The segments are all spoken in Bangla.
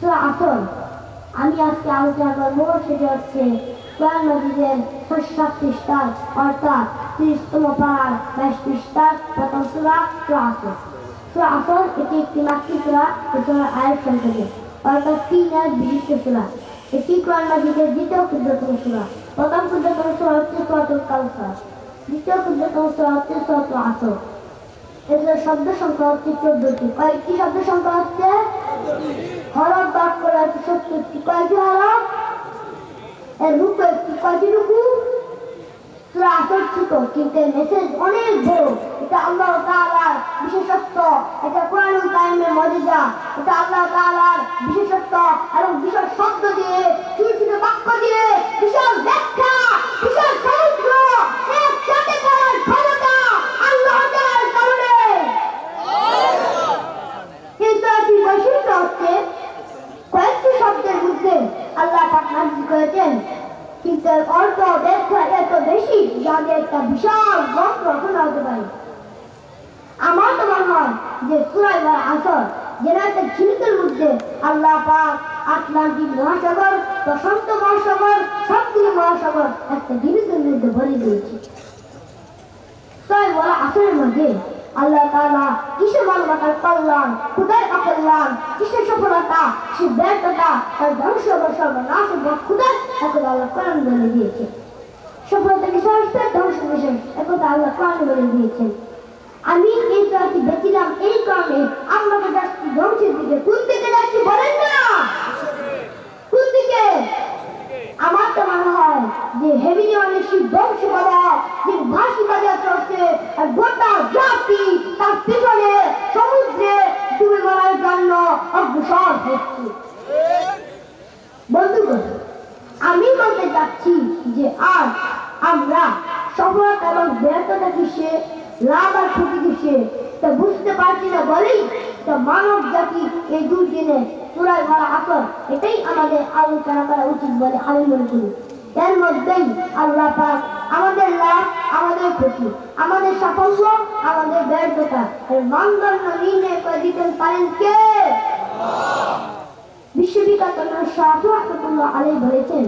সুরা আসর আমি আজকে আলোচনা করব, সেটা হচ্ছে কোরআন মাজিদের ষষ্ঠ পৃষ্ঠার অর্থাৎ তিরিশতম পাড়ার বাইশ পৃষ্ঠার প্রথম সুরা সুরা আসর। সুরা আসর এটি একটি মাতৃ সুরা আয়ের সংকেতে অর্থাৎ তিন আর বিশিষ্ট সুরা। এটি কোরআন মাজিদের দ্বিতীয় ক্ষুদ্রতম সুরা। প্রথম ক্ষুদ্রতম সুরা হচ্ছে সুরাতুল কাউসার। দ্বিতীয় ক্ষুদ্রতম সুরা হচ্ছে সুরাতুল আসর। এছাড়া শব্দ সংখ্যা হচ্ছে চোদ্দটি। কয়েকটি শব্দ সংখ্যা হচ্ছে হরফ বাদ করে আছে সত্তরটি কয়টি হরফ এর রূপ একটি কয়টি ছোট, কিন্তু মেসেজ অনেক বড়। এটা আল্লাহ তাআলার বিশেষত্ব। এটা কোরআনুল কারিমের মর্যাদা। এটা আল্লাহ তাআলার বিশেষত্ব এবং বিশাল শব্দ দিয়ে ছোট ছোট বাক্য দিয়ে, বিশাল ব্যাখ্যা, বিশাল সমুদ্র একসাথে করার ক্ষমতা আল্লাহ তাআলার কারণে এই ছয়টি বৈশিষ্ট্য হচ্ছে কয়েকটি শব্দের মধ্যে আল্লাহ পাক নাজিল করেছেন অর্থ ব্যাখ্যা এত বেশি যাতে একটা বিশাল রচনা হতে পারে। আমার তো মনে হয় যে সুরাই আসর যেন একটা ঝিলকের মধ্যে আল্লাহ পাক, আটলান্টিক মহাসাগর, প্রশান্ত মহাসাগর, সবগুলো মহাসাগর একটা ঝিলকের মধ্যে ভরে দিয়েছে। তাই বলা আসরের মধ্যে আল্লাহ তাআলা কিসের মানবতার কল্যাণ খুদার অকল্যাণ কিসের সফলতা? সে ব্যর্থতা, তার ধ্বংস বা সর্বনাশ বা খুদার একথা আল্লাহ কোরআন বলে দিয়েছে। সফলতা কিসের আসবে? ধ্বংস কিসের? একথা আল্লাহ কোরআন বলে দিয়েছেন আমি এই চলটি বেছিলাম এই কারণে আপনাকে ধ্বংসের দিকে কোন দিকে যাচ্ছি বলেন না? কোন দিকে? যে অনেক ধ্বংস করা যে বাজার চলছে আর গোটা জাতি তার পিছনে সমুদ্রে ডুবে মারার জন্য অগ্রসর হচ্ছে। বন্ধুগণ, আমি বলতে চাচ্ছি যে আজ আমরা সফলতা এবং ব্যর্থতা কিসে লাভ আর ক্ষতি কিসে তা বুঝতে পারছি না বলেই তা মানব জাতি এই দুর্দিনে চূড়ায় ভরা আসর এটাই আমাদের আলোচনা করা উচিত বলে আমি মনে করি। এর মধ্যেই আল্লাহ পাক আমাদের লাভ আমাদের ক্ষতি আমাদের সাফল্য আমাদের ব্যর্থতা। এর মানদণ্ড নির্ণয় করে দিতে পারেন কে? বিশ্ববিখ্যাত শাহ রহমতুল্লাহ আলী বলেছেন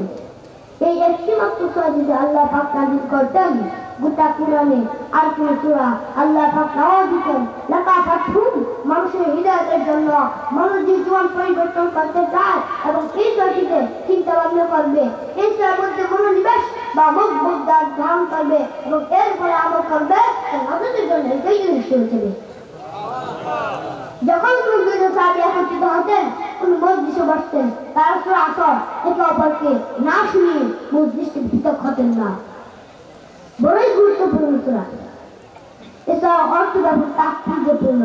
এই একটি মাত্র সূরা আল্লাহ পাক নাযিল করতেন, গোটা কোরআনে আর কোন সূরা আল্লাহ পাক নাও দিতেন। লেখা পাঠুন মানুষের হৃদয়ের জন্য মানুষ যে জীবন পরিবর্তন করতে চায় এবং এই সূরাটিতে চিন্তা ভাবনা করবে, এই সূরার মধ্যে মনোনিবেশ বা মুখ মুদ্রার ধারণ করবে এবং এরপরে আমল করবে মানুষের জন্য এটাই জিনিস হয়েছে যখন কোন দুজন সাহাবী একত্রিত হতেন, কোন মসজিদে বসতেন। তারা সুরা আসর, একে অপরকে না শুনিয়ে মসজিদে পৃথক হতেন না। বড়ই গুরুত্বপূর্ণ সুরা। এছাড়া অর্থ ব্যাপক তাৎপর্যপূর্ণ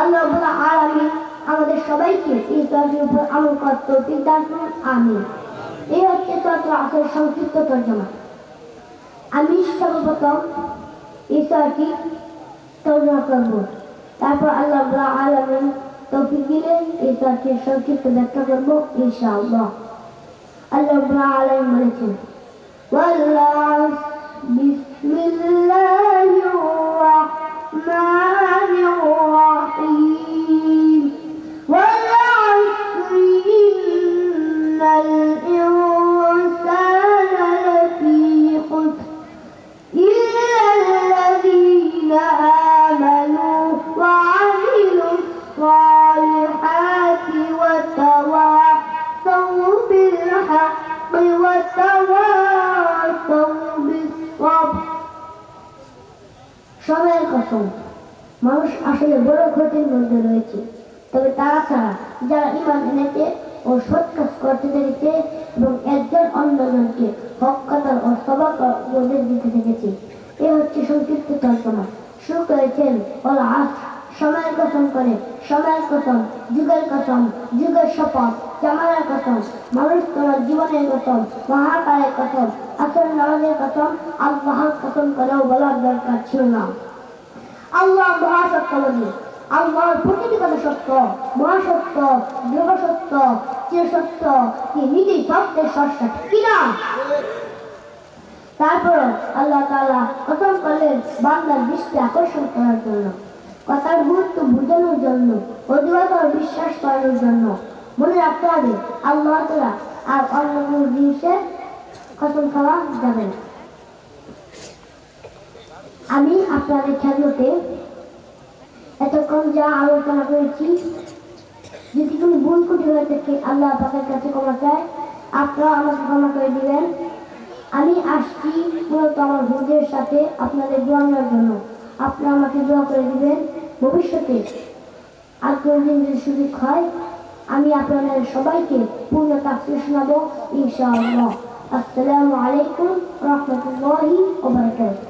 আল্লাহ আর আমি আমাদের সবাইকে এই তর্কের উপর আমল করতে বিদ্যান আমি এই হচ্ছে তত্র আসর সংক্ষিপ্ত তর্জমা। আমি সর্বপ্রথম তর্কটি তর্জমা করব। তারপর আল্লাহ আলমিন তৌফিক দিলে এই তথ্যের সংক্ষিপ্ত ব্যাখ্যা করব ইনশাআল্লাহ। আল্লাহ আলম বলেছেন সময়ের কসম। মানুষ আসলে বড় ক্ষতির মধ্যে রয়েছে। তবে তারা ছাড়া যারা ইমান এনেছে ও সৎ কাজ করতে দেখেছে এবং একজন অন্যজনকে হক কাতার ও সবাক উপদেশ দিতে দেখেছে, এ হচ্ছে সংক্ষিপ্ত কল্পনা। শুরু করেছেন ওলা আস সময়ের কসম করে, সময়ের কসম, যুগের কসম, যুগের শপথ, জামানের কসম, মানুষ তোমার জীবনের কসম, মহাকালের কসম আসল নামাজের কসম, আল্লাহর কসম করেও বলার দরকার ছিল না। আল্লাহ মহাসত্যবাদী আল্লাহর প্রতিটি কথা সত্য, মহাসত্য সত্য চির সত্য, কি নিজেই সত্যের সস্তা কিনা তারপর আল্লাহ তাআলা কসম করলেন বান্দার দৃষ্টি আকর্ষণ করার জন্য। কথার গুরুত্ব বোঝানোর জন্য, অধিকতর বিশ্বাস করানোর জন্য। মনে রাখ করতে হবে আল্লাহ তালা আর অন্য কোনো জিনিসের কসম খাওয়া যাবে আমি আপনাদের খেদমতে এতক্ষণ যা আলোচনা করেছি, যদি কোনো ভুল ত্রুটি হয়ে থাকে, আল্লাহ পাকের কাছে ক্ষমা চায়। আপনারা আমাকে ক্ষমা করে দিবেন। আমি আসছি মূলত আমার ভুলদের সাথে আপনাদের জন্য। আপনি আমাকে দোয়া করে দিবেন, ভবিষ্যতে আগ্রহীদের সুযোগ হয়, আমি আপনাদের সবাইকে পূর্ণ তাফসির শোনাবো, ইনশাআল্লাহ। আসসালামু আলাইকুম রহমতুল্লাহি ওয়া বারাকাতুহু।